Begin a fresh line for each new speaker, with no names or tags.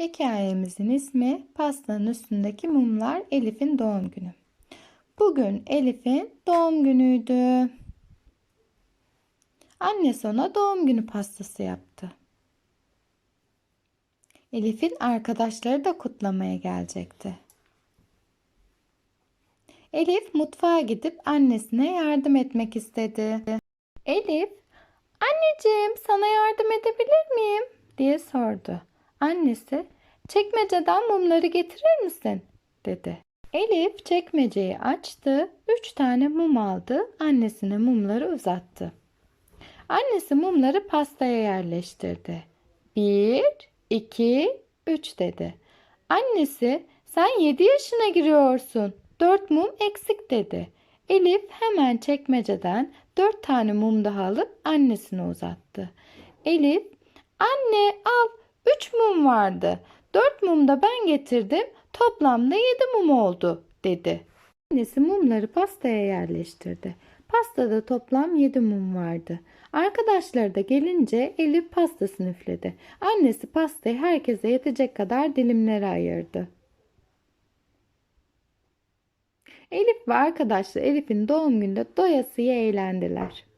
Hikayemizin ismi Pastanın üstündeki mumlar Elif'in doğum günü. Bugün Elif'in doğum günüydü. Annesi ona doğum günü pastası yaptı. Elif'in arkadaşları da kutlamaya gelecekti. Elif mutfağa gidip annesine yardım etmek istedi. Elif, anneciğim sana yardım edebilir miyim? diye sordu. Annesi, çekmeceden mumları getirir misin? dedi. Elif çekmeceyi açtı, üç tane mum aldı, annesine mumları uzattı. Annesi mumları pastaya yerleştirdi. Bir, iki, üç dedi. Annesi, sen yedi yaşına giriyorsun. Dört mum eksik dedi. Elif hemen çekmeceden dört tane mum daha alıp annesine uzattı. Elif, anne al vardı. Dört mum da ben getirdim. Toplamda yedi mum oldu dedi. Annesi mumları pastaya yerleştirdi. Pastada toplam yedi mum vardı. Arkadaşları da gelince Elif pastasını üfledi. Annesi pastayı herkese yetecek kadar dilimlere ayırdı. Elif ve arkadaşları Elif'in doğum gününde doyasıya eğlendiler.